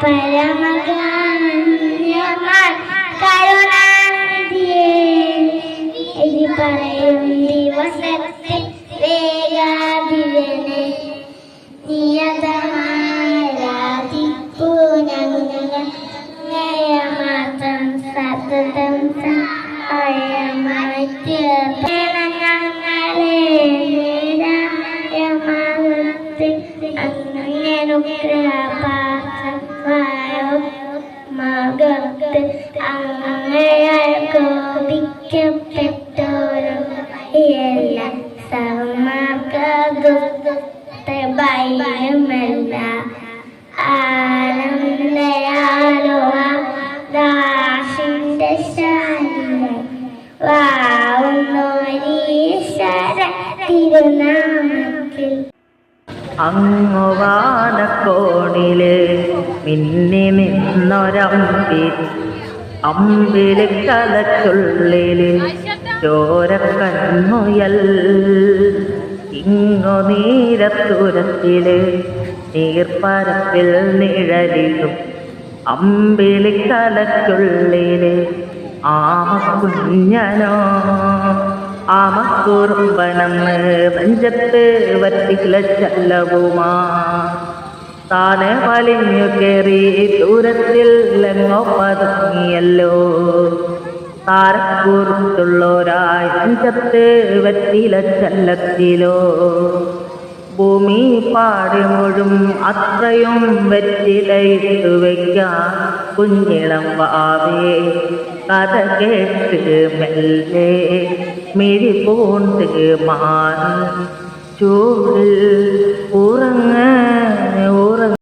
പരമകാന്യമാൻ കരുണാനിധിയേ. ഇത് പറയും ദിവസത്തിൽ വേഗാതിരനെ നിയതമായി രാധിക്കൂ ഞങ്ങളെ മാത്രം സതതം സഹായമായി ഞങ്ങളെ നിരായമാകത്തെ അങ്ങനുഗ്രഹപാത്രമായോ മകത്ത് അങ്ങയാൽ കോപിക്കപ്പെട്ടോരും എല്ലാ സർമാർഗത്തെ ഭയമല്ല ആനന്ദയാലോ ദാഷിന്റെ ശാലിനെ വാവുന്നോരീശ്വര തിരുനാമത്തിൽ. അങ്ങുവാനക്കോണിൽ മിന്നി നിന്നൊരമ്പി അമ്പിൽ കലച്ചുള്ളിൽ ചോരക്കണ്ണുയൽ. ഇങ്ങു നീരത്തുരത്തിൽ നീർപ്പരപ്പിൽ നിഴലിടും. അമ്പിളി കലക്കുള്ളിൽ ആമക്കുഞ്ഞനോ. ആമക്കുറുമ്പണെന്ന് പഞ്ചത്ത് വറ്റില ചല്ലവുമാ താനെ വലിഞ്ഞു കയറി ദൂരത്തിൽ എങ്ങോ പതുങ്ങിയല്ലോ താരക്കൂർത്തുള്ളോരായി പഞ്ചത്ത് വറ്റില ചല്ലത്തിലോ ഭൂമി പാടി മുഴും അത്രയും വെറ്റിലയിട്ടു വയ്ക്കാൻ കുഞ്ഞിളം വാവേ കഥ കേട്ട് മെല്ലെ മിഴി പൂണ്ട് മാറി ചൂടിൽ